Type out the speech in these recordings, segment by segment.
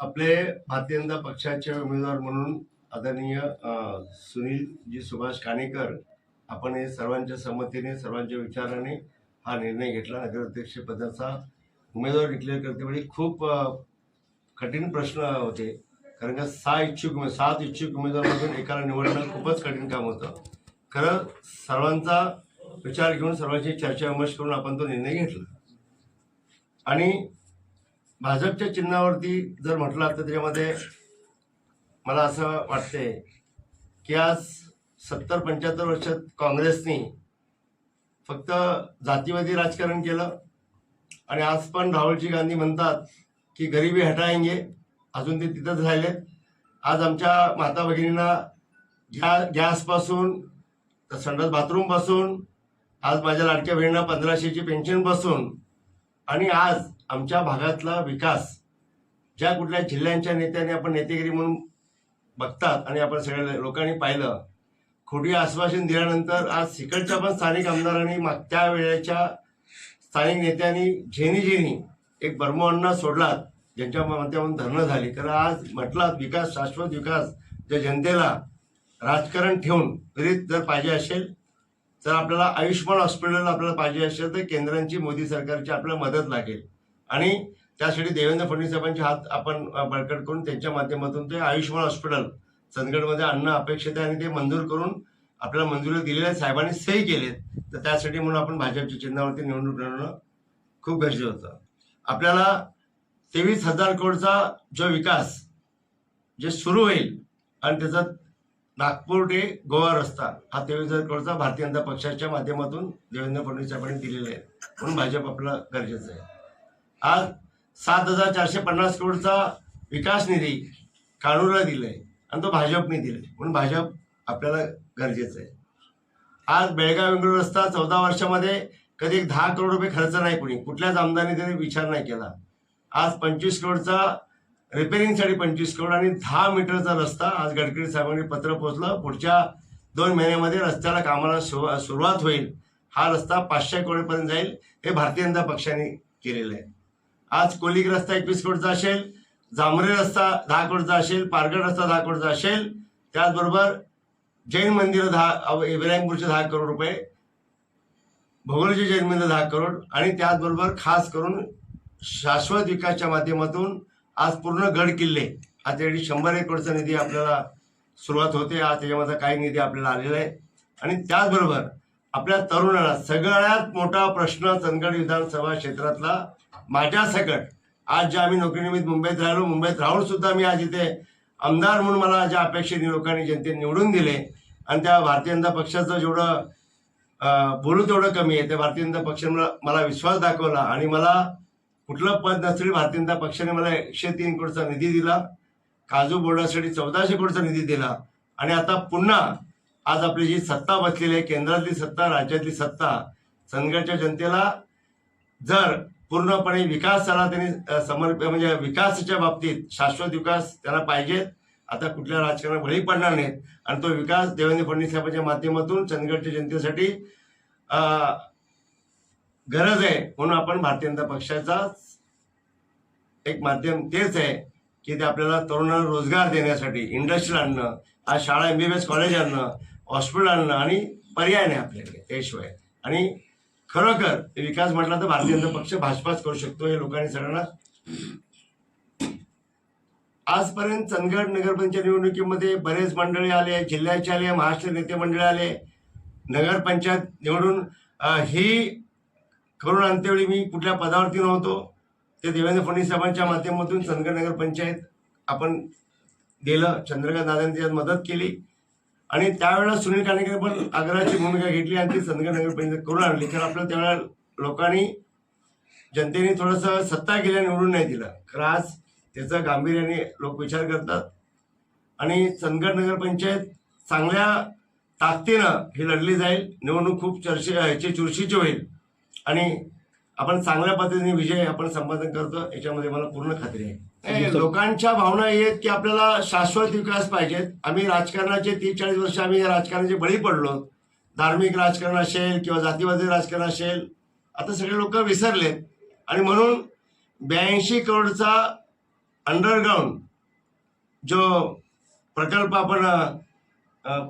आपले भारतीय जनता पक्षाचे उमेदवार म्हणून आदरणीय सुनील सुनीलजी सुभाष काणेकर आपण हे सर्वांच्या संमतीने सर्वांच्या विचाराने हा निर्णय घेतला. नगराध्यक्ष पदाचा उमेदवार डिक्लेअर करतेवेळी खूप कठीण प्रश्न होते. कारण का सहा इच्छुक सात इच्छुक उमेदवारांमधून एकाला निवडणं खूपच कठीण काम होतं. खरं सर्वांचा विचार घेऊन सर्वांची चर्चा विमर्श करून आपण तो निर्णय घेतला. आणि भाजपच्या चिन्हावरती जर म्हटलं तर त्याच्यामध्ये मला असं वाटते की आज सत्तर पंच्याहत्तर वर्षात काँग्रेसनी फक्त जातीवादी राजकारण केलं आणि आज पण राहुलजी गांधी म्हणतात की गरिबी हटायंगे अजून ते तिथंच राहिले. आज आमच्या माता भगिनींना गॅ गॅसपासून तर संडास बाथरूमपासून आज माझ्या लाडक्या बहिणींना पंधराशेची पेन्शनपासून आणि आज आमच्या भागातला विकास ज्या कुठल्या जिल्ह्यांच्या नेत्याने आपण नेतेगिरी म्हणून बघतात आणि आपण सगळ्या लोकांनी पाहिलं खोटी आश्वासन दिल्यानंतर आज सिकडच्या पण स्थानिक आमदारांनी मागच्या वेळेच्या स्थानिक नेत्यांनी झेनी झेनी एक बर्मोअण्णा सोडलात ज्यांच्या माध्यमातून धरणं झाली. कारण आज म्हटलात विकास शाश्वत विकास ज्या जनतेला राजकारण ठेवून प्रेरित जर पाहिजे असेल तर आपल्याला आयुष्यमान हॉस्पिटल आपल्याला पाहिजे असेल तर केंद्रांची मोदी सरकारची आपल्याला मदत लागेल. आणि त्यासाठी देवेंद्र फडणवीस साहेबांचे हात आपण बळकट करून त्यांच्या माध्यमातून ते आयुष्यमान हॉस्पिटल चंदगडमध्ये आणणं अपेक्षित आहे आणि ते मंजूर करून आपल्याला मंजुरी दिलेल्या साहेबांनी सही केलेत तर त्यासाठी म्हणून आपण भाजपच्या चिन्हावरती निवडणूक लढवणं खूप गरजेचं होतं. आपल्याला तेवीस हजार कोटचा जो विकास जे सुरू होईल आणि त्याचा नागपूर ते गोवा रस्ता हा तेवीस हजार करोडचा भारतीय जनता पक्षाच्या माध्यमातून देवेंद्र फडणवीस साहेबांनी दिलेला आहे. म्हणून भाजप आपलं गरजेचं आहे. आज सात हजार चारशे पन्नास करोडचा विकास निधी काळूरला दिलाय आणि तो भाजपने दिलाय. म्हणून भाजप आपल्याला गरजेचं आहे. आज बेळगाव बेंगळूर रस्ता चौदा वर्षामध्ये कधी दहा करोड रुपये खर्च नाही कुणी. कुठल्याच आमदाराने त्याने विचार नाही केला. आज पंचवीस करोडचा रिपेरिंगसाठी पंचवीस करोड आणि दहा मीटरचा रस्ता आज गडकरी साहेबांनी पत्र पोचलं. पुढच्या दोन महिन्यामध्ये रस्त्याला कामाला सुरुवात होईल. हा रस्ता पाचशे करोडपर्यंत जाईल हे भारतीय जनता पक्षाने केलेलं आहे. आज कोलिक रस्ता एकवीस करोडचा असेल जांभरे रस्ता दहा करोडचा असेल पारगड रस्ता दहा करोडचा असेल त्याचबरोबर जैन मंदिर दहा अव- इब्राहिमपूरचे दहा करोड रुपये भोगोलचे जैन मंदिर दहा करोड आणि त्याचबरोबर खास करून शाश्वत विकासच्या माध्यमातून आज पूर्ण गड किल्ले आज त्यासाठी शंभर एक निधी आपल्याला सुरुवात होते आज त्याच्यामध्ये काही निधी आपल्याला आलेला आहे. आणि त्याचबरोबर आपल्या तरुणाला सगळ्यात मोठा प्रश्न चंदगड विधानसभा क्षेत्रातला माझ्या सकट. आज ज्या आम्ही नोकरीनिमित्त मुंबईत राहिलो मुंबईत राहून सुद्धा मी आज इथे आमदार म्हणून मला ज्या अपेक्षेने लोकांनी जनतेने निवडून दिले आणि त्या भारतीय जनता पक्षाचं जेवढं बोलू तेवढं कमी आहे. त्या भारतीय जनता पक्षाने मला विश्वास दाखवला आणि मला कुठलं पद नसलेली भारतीय जनता पक्षाने मला एकशे तीन कोटीचा निधी दिला काजू बोर्डासाठी चौदाशे कोटीचा निधी दिला आणि आता पुन्हा आज आपली जी सत्ता बसलेली आहे केंद्रातली सत्ता राज्यातली सत्ता चंदगडच्या जनतेला जर पूर्णपणे विकास त्याला त्यांनी समर्प म्हणजे विकासाच्या बाबतीत शाश्वत विकास त्याला पाहिजेत आता कुठल्या राजकारणात बळी पडणार नाहीत. आणि तो विकास देवेंद्र फडणवीस साहेबांच्या माध्यमातून चंदगडच्या जनतेसाठी गरज आहे. म्हणून आपण भारतीय जनता पक्षाचा एक माध्यम तेच आहे की ते आपल्याला तरुणांना रोजगार देण्यासाठी इंडस्ट्री आणणं आज शाळा एमबीबीएस कॉलेज आणणं हॉस्पिटल आणणं आणि पर्याय नाही आपल्याकडे त्याशिवाय. आणि खरोखर विकास म्हटला तर भारतीय जनता पक्ष भाजपाच करू शकतो हे लोकांनी सगळ्यांना. आजपर्यंत चंदगड नगरपंचायत निवडणुकीमध्ये बरेच मंडळी आले जिल्ह्याचे आले महाराष्ट्र नेते मंडळी आले. नगरपंचायत निवडून ही करून अंत्यवेळी मी कुठल्या पदावरती नव्हतो. ते देवेंद्र फडणवीस साहेबांच्या माध्यमातून चंदगड नगरपंचायत आपण गेलं चंद्रकांत दादांनी त्यात मदत केली. आणि त्यावेळेला सुनील काणेकर पण आग्रहाची भूमिका घेतली आणि ती चंदगड करून आणली. कारण आपल्याला त्यावेळेला लोकांनी जनतेने थोडंसं सत्ता गेल्या निवडून नाही दिला. खरं आज त्याचा गांभीर्याने लोक विचार करतात. आणि चंदगड नगरपंचायत चांगल्या ताकदीनं ही लढली जाईल. निवडणूक खूप चर्चे ह्याची चुरशीची होईल. आणि आपण चांगल्या पद्धतीने विजय आपण संपादन करतो याच्यामध्ये मला पूर्ण खात्री आहे. नाही, लोकांच्या भावना आहेत की आपल्याला शाश्वत विकास पाहिजेत. आम्ही राजकारणाचे तीस चाळीस वर्ष आम्ही या राजकारणाचे बळी पडलो. धार्मिक राजकारण असेल किंवा जातीवादी राजकारण असेल आता सगळे लोक विसरलेत. आणि म्हणून ब्याऐंशी करोडचा अंडरग्राऊंड जो प्रकल्प आपण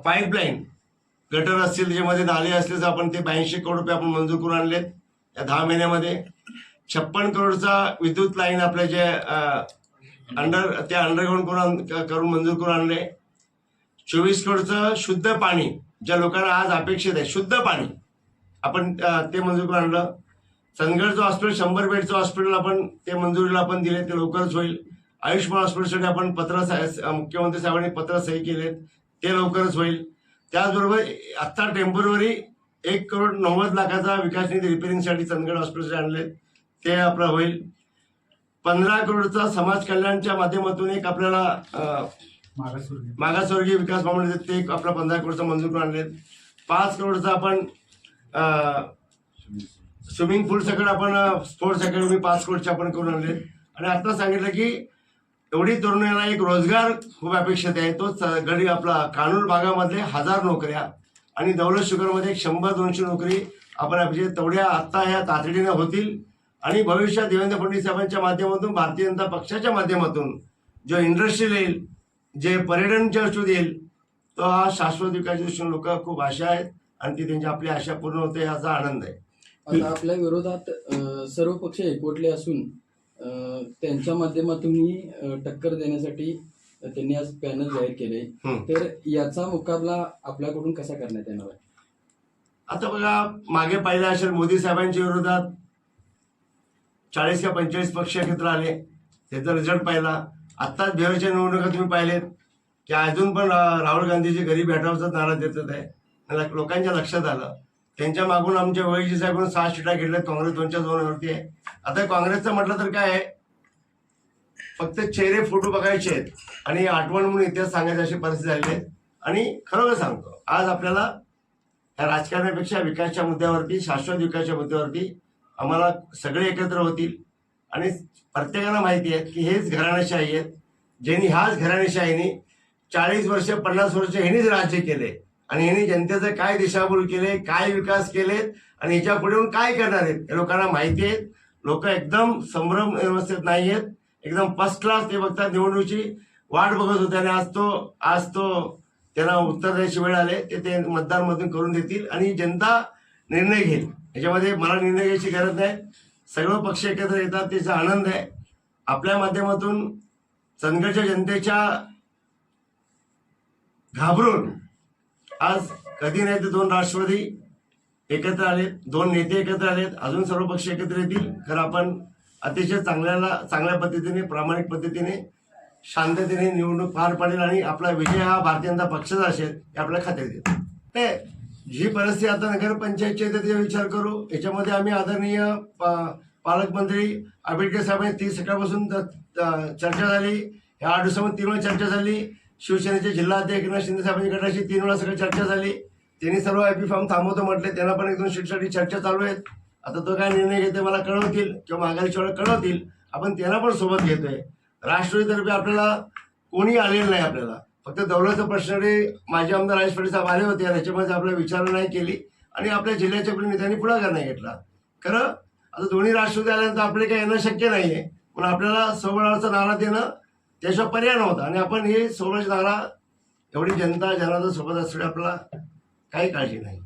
पाईपलाईन गटर असतील त्याच्यामध्ये नाले असतील तर आपण ते ब्याऐंशी करोड रुपये आपण मंजूर करून आणलेत. या दहा महिन्यामध्ये छप्पन करोडचा विद्युत लाईन आपल्या जे अंडर त्या अंडरग्राऊंड करून करून मंजूर करून आणले. चोवीस करोडचं शुद्ध पाणी ज्या लोकांना आज अपेक्षित आहे शुद्ध पाणी आपण ते मंजूर करून आणलं. चंदगडचं हॉस्पिटल शंभर बेडचं हॉस्पिटल आपण ते मंजुरीला आपण दिले ते लवकरच होईल. आयुष्यमान हॉस्पिटलसाठी आपण पत्र मुख्यमंत्री साहेबांनी पत्र सही केलेत ते लवकरच होईल. त्याचबरोबर आत्ता टेम्पोररी एक करोड नव्वद लाखाचा विकास निधी रिपेरिंगसाठी चंदगड हॉस्पिटलचे आणले. ते आपलं होईल. पंधरा करोडचा समाज कल्याणच्या माध्यमातून एक आपल्याला मागासवर्गीय. विकास महामंडळ ते एक आपला पंधरा करोडचा मंजूर करून आणले. पाच करोडचा आपण स्विमिंग पूल सकट आपण स्पोर्ट्स अकॅडमी पाच करोडचे आपण करून आणले. आणि आता सांगितलं की एवढी तरुणांना एक रोजगार खूप अपेक्षित आहे. तो च- गडी आपला कानूर भागामधले हजार नोकऱ्या. आणि दौलत शुगरमध्ये एक शंभर दोनशे नोकरी आपण अपेक्षित तेवढ्या आत्ता या तातडीने होतील. आणि भविष्यात देवेंद्र फडणवीस साहेबांच्या माध्यमातून भारतीय जनता पक्षाच्या माध्यमातून जो इंडस्ट्री येईल जे पर्यटनच्या दृष्टीत येईल तो हा शाश्वत विकास दृष्टीने लोक खूप आशा आहेत आणि ती त्यांची आपली आशा पूर्ण होते याचा आनंद आहे. आता आपल्या विरोधात सर्व पक्ष एकवटले असून त्यांच्या माध्यमातूनही टक्कर देण्यासाठी त्यांनी आज पॅनल जाहीर केले. तर याचा मुकाबला आपल्याकडून कसा करण्यात येणार आहे? आता बघा मागे पाहिलं असेल मोदी साहेबांच्या विरोधात चाळीस का पंचेचाळीस पक्ष एकत्र आले. त्याचा रिझल्ट पाहिला. आत्ताच बिहारच्या निवडणुका तुम्ही पाहिलेत. की अजून पण राहुल गांधीची घरी भेटावचाच नारा देतात आहे. लोकांच्या लक्षात आलं. त्यांच्या मागून आमच्या वैजी साहेबांनी सहा सीटा घेतल्यात. काँग्रेस दोनच्या दोनवरती आहे. आता काँग्रेसचं म्हटलं तर काय आहे? फक्त चेहरे फोटो बघायचे आहेत. आणि आठवण म्हणून इतिहास सांगायचे अशी परिस्थिती झाली आहे. आणि खरोखर सांगतो आज आपल्याला या राजकारणापेक्षा विकासच्या मुद्द्यावरती शाश्वत विकासच्या मुद्द्यावरती आम्हाला सगळे एकत्र होतील. आणि प्रत्येकाला माहिती आहे की हेच घराणेशाही आहेत. ज्यांनी ह्याच घराणेशाहीने चाळीस वर्ष पन्नास वर्ष ह्यांनीच राज्य केले. आणि ह्यांनी जनतेचं काय दिशाभूल केले काय विकास केलेत आणि ह्याच्या पुढे येऊन काय करणार आहेत हे लोकांना माहिती आहेत. लोक एकदम संभ्रम व्यवस्थेत नाही आहेत. एकदम फर्स्ट क्लास ते बघतात निवडणुकीची वाट बघत होते आणि आज तो आज तो त्यांना उत्तर द्यायची वेळ आले ते ते मतदारमधून करून देतील आणि जनता निर्णय घेईल. याच्यामध्ये मला निर्णय घ्यायची गरज नाही. सर्व पक्ष एकत्र येतात त्याचा आनंद आहे. आपल्या माध्यमातून चंदगडच्या जनतेच्या घाबरून आज कधी नाही तर दोन राष्ट्रवादी एकत्र आलेत दोन नेते एकत्र आलेत अजून सर्व पक्ष एकत्र येतील. खरं आपण अतिशय चांगल्याला चांगल्या पद्धतीने प्रामाणिक पद्धतीने शांततेने निवडणूक पार पाडेल आणि आपला विजय हा भारतीय जनता पक्षाचा असेल हे आपल्या खात्यात येत ते जी परिस्थिती आता नगरपंचायतची आहे त्याचा विचार करू. याच्यामध्ये आम्ही आदरणीय पा- पालकमंत्री आंबेडकर साहेबांनी ती सकाळपासून चर्चा झाली. ह्या आठ दिवसामध्ये तीन वेळा चर्चा झाली. शिवसेनेचे जिल्हाध्यक्ष एकनाथ शिंदे साहेबांच्या गटाशी तीन वेळा सगळी चर्चा झाली. त्यांनी सर्व आय पी फॉर्म थांबवतो म्हटले. त्यांना पण एक दोन सीटसाठी चर्चा चालू आहेत. आता तो काय निर्णय घेते मला कळवतील किंवा माघारीच्या कळवतील. आपण त्यांना पण सोबत घेतोय. राष्ट्रवादीतर्फे आपल्याला कोणी आलेलं नाही आपल्याला. फक्त दौलतचा प्रश्न माझे आमदार राजेश पाटील साहेब आले होते. याच्यामध्ये आपल्याला विचारणा नाही केली आणि आपल्या जिल्ह्याच्या नेत्यांनी पुढाकार नाही घेतला. खरं? आता दोन्ही राष्ट्रवादी आल्यानंतर आपले काही येणं शक्य नाहीये. पण आपल्याला सवळाचा नारा देणं त्याशिवाय पर्याय नव्हता. आणि आपण हे सोबळाचा नारा एवढी जनता जनाचा सोबत असल्याने आपल्याला काही काळजी नाही.